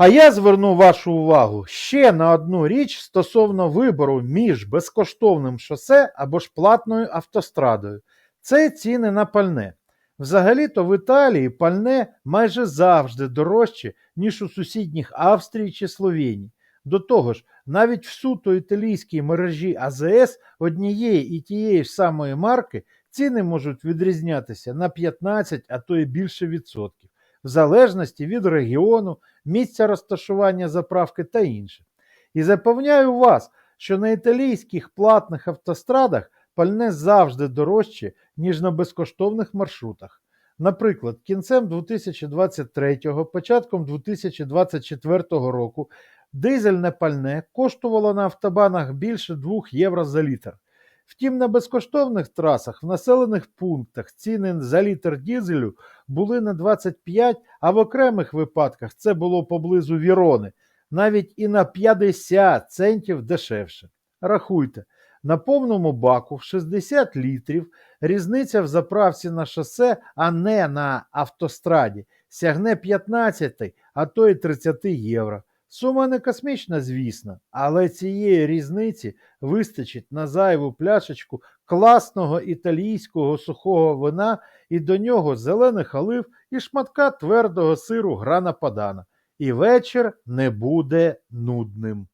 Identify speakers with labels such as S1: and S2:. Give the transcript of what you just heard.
S1: А я зверну вашу увагу ще на одну річ стосовно вибору між безкоштовним шосе або ж платною автострадою. Це ціни на пальне. Взагалі-то в Італії пальне майже завжди дорожче, ніж у сусідніх Австрії чи Словенії. До того ж, навіть в суто італійській мережі АЗС однієї і тієї ж самої марки ціни можуть відрізнятися на 15, а то і більше відсотків, в залежності від регіону, місця розташування заправки та інше. І запевняю вас, що на італійських платних автострадах пальне завжди дорожче, ніж на безкоштовних маршрутах. Наприклад, кінцем 2023, початком 2024 року дизельне пальне коштувало на автобанах більше 2 євро за літр. Втім, на безкоштовних трасах в населених пунктах ціни за літр дізелю були на 25, а в окремих випадках це було поблизу Вірони, навіть і на 50 центів дешевше. Рахуйте, на повному баку в 60 літрів різниця в заправці на шосе, а не на автостраді, сягне 15, а то й 30 євро. Сума не космічна, звісно, але цієї різниці вистачить на зайву пляшечку класного італійського сухого вина і до нього зелених олив і шматка твердого сиру грана падана. І вечір не буде нудним.